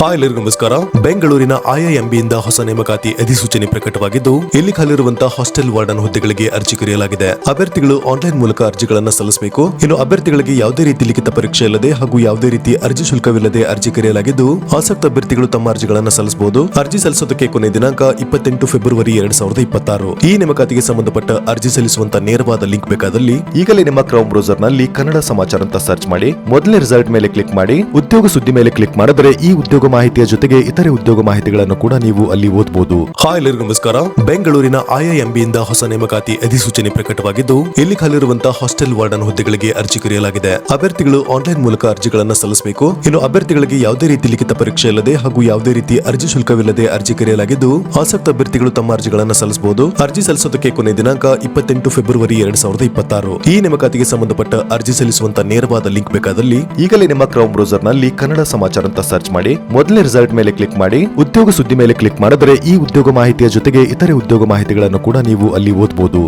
Hi ಎಲ್ಲರಿಗೂ ನಮಸ್ಕಾರ ಬೆಂಗಳೂರಿನ ಐಐಎಂಬಿಯಿಂದ ಹೊಸ ನೇಮಕಾತಿ ಅಧಿಸೂಚನೆ ಪ್ರಕಟವಾಗಿದ್ದು, ಇಲ್ಲಿ ಖಾಲಿರುವಂತಹ ಹಾಸ್ಟೆಲ್ ವಾರ್ಡನ್ ಹುದ್ದೆಗಳಿಗೆ ಅರ್ಜಿ ಕರೆಯಲಾಗಿದೆ. ಅಭ್ಯರ್ಥಿಗಳು ಆನ್ಲೈನ್ ಮೂಲಕ ಅರ್ಜಿಗಳನ್ನು ಸಲ್ಲಿಸಬೇಕು. ಇನ್ನು ಅಭ್ಯರ್ಥಿಗಳಿಗೆ ಯಾವುದೇ ರೀತಿ ಲಿಖಿತ ಪರೀಕ್ಷೆ ಇಲ್ಲದೆ ಹಾಗೂ ಯಾವುದೇ ರೀತಿ ಅರ್ಜಿ ಶುಲ್ಕವಿಲ್ಲದೆ ಅರ್ಜಿ ಕರೆಯಲಾಗಿದ್ದು, ಆಸಕ್ತ ಅಭ್ಯರ್ಥಿಗಳು ತಮ್ಮ ಅರ್ಜಿಗಳನ್ನು ಸಲ್ಲಿಸಬಹುದು. ಅರ್ಜಿ ಸಲ್ಲಿಸೋದಕ್ಕೆ ಕೊನೆ ದಿನಾಂಕ ಇಪ್ಪತ್ತೆಂಟು ಫೆಬ್ರವರಿ ಎರಡ್ ಸಾವಿರದ ಇಪ್ಪತ್ತಾರು. ಈ ನೇಮಕಾತಿಗೆ ಸಂಬಂಧಪಟ್ಟ ಅರ್ಜಿ ಸಲ್ಲಿಸುವಂತ ನೇರವಾದ ಲಿಂಕ್ ಬೇಕಾದಲ್ಲಿ ಈಗಲೇ ನಿಮ್ಮ ಕ್ರೌಮ್ ಬ್ರೌಸರ್ನಲ್ಲಿ ಕನ್ನಡ ಸಮಾಚಾರ ಅಂತ ಸರ್ಚ್ ಮಾಡಿ ಮೊದಲನೇ ರಿಸಲ್ಟ್ ಮೇಲೆ ಕ್ಲಿಕ್ ಮಾಡಿ, ಉದ್ಯೋಗ ಸುದ್ದಿ ಮೇಲೆ ಕ್ಲಿಕ್ ಮಾಡಿದ್ರೆ ಈ ಉದ್ಯೋಗ ಮಾಹಿತಿಯ ಜೊತೆಗೆ ಇತರೆ ಉದ್ಯೋಗ ಮಾಹಿತಿಗಳನ್ನು ಕೂಡ ನೀವು ಅಲ್ಲಿ ಓದಬಹುದು ಹಾಯ್ ಎಲ್ಲರಿಗೂ ನಮಸ್ಕಾರ. ಬೆಂಗಳೂರಿನ ಐಐಎಂಬಿಯಿಂದ ಹೊಸ ನೇಮಕಾತಿ ಅಧಿಸೂಚನೆ ಪ್ರಕಟವಾಗಿದ್ದು, ಇಲ್ಲಿ ಖಾಲಿರುವಂತಹ ಹಾಸ್ಟೆಲ್ ವಾರ್ಡನ್ ಹುದ್ದೆಗಳಿಗೆ ಅರ್ಜಿ ಕರೆಯಲಾಗಿದೆ. ಅಭ್ಯರ್ಥಿಗಳು ಆನ್ಲೈನ್ ಮೂಲಕ ಅರ್ಜಿಗಳನ್ನು ಸಲ್ಲಿಸಬೇಕು. ಇನ್ನು ಅಭ್ಯರ್ಥಿಗಳಿಗೆ ಯಾವುದೇ ರೀತಿ ಲಿಖಿತ ಪರೀಕ್ಷೆ ಇಲ್ಲದೆ ಹಾಗೂ ಯಾವುದೇ ರೀತಿ ಅರ್ಜಿ ಶುಲ್ಕವಿಲ್ಲದೆ ಅರ್ಜಿ ಕರೆಯಲಾಗಿದ್ದು, ಆಸಕ್ತ ಅಭ್ಯರ್ಥಿಗಳು ತಮ್ಮ ಅರ್ಜಿಗಳನ್ನು ಸಲ್ಲಿಸಬಹುದು. ಅರ್ಜಿ ಸಲ್ಲಿಸೋದಕ್ಕೆ ಕೊನೆ ದಿನಾಂಕ ಇಪ್ಪತ್ತೆಂಟು ಫೆಬ್ರವರಿ ಎರಡ್ ಸಾವಿರದ ಇಪ್ಪತ್ತಾರು. ಈ ನೇಮಕಾತಿಗೆ ಸಂಬಂಧಪಟ್ಟ ಅರ್ಜಿ ಸಲ್ಲಿಸುವಂತ ನೇರವಾದ ಲಿಂಕ್ ಬೇಕಾದಲ್ಲಿ ಈಗಲೇ ನಿಮ್ಮ ಕ್ರೌಮ್ ಬ್ರೌಸರ್ನಲ್ಲಿ ಕನ್ನಡ ಸಮಾಚಾರ ಅಂತ ಸರ್ಚ್ ಮಾಡಿ ಮೊದಲನೇ ರಿಸಲ್ಟ್ ಮೇಲೆ ಕ್ಲಿಕ್ ಮಾಡಿ, ಉದ್ಯೋಗ ಸುದ್ದಿ ಮೇಲೆ ಕ್ಲಿಕ್ ಮಾಡಿದ್ರೆ ಈ ಉದ್ಯೋಗ ಮಾಹಿತಿಯ ಜೊತೆಗೆ ಇತರೆ ಉದ್ಯೋಗ ಮಾಹಿತಿಗಳನ್ನು ಕೂಡ ನೀವು ಅಲ್ಲಿ ಓದಬಹುದು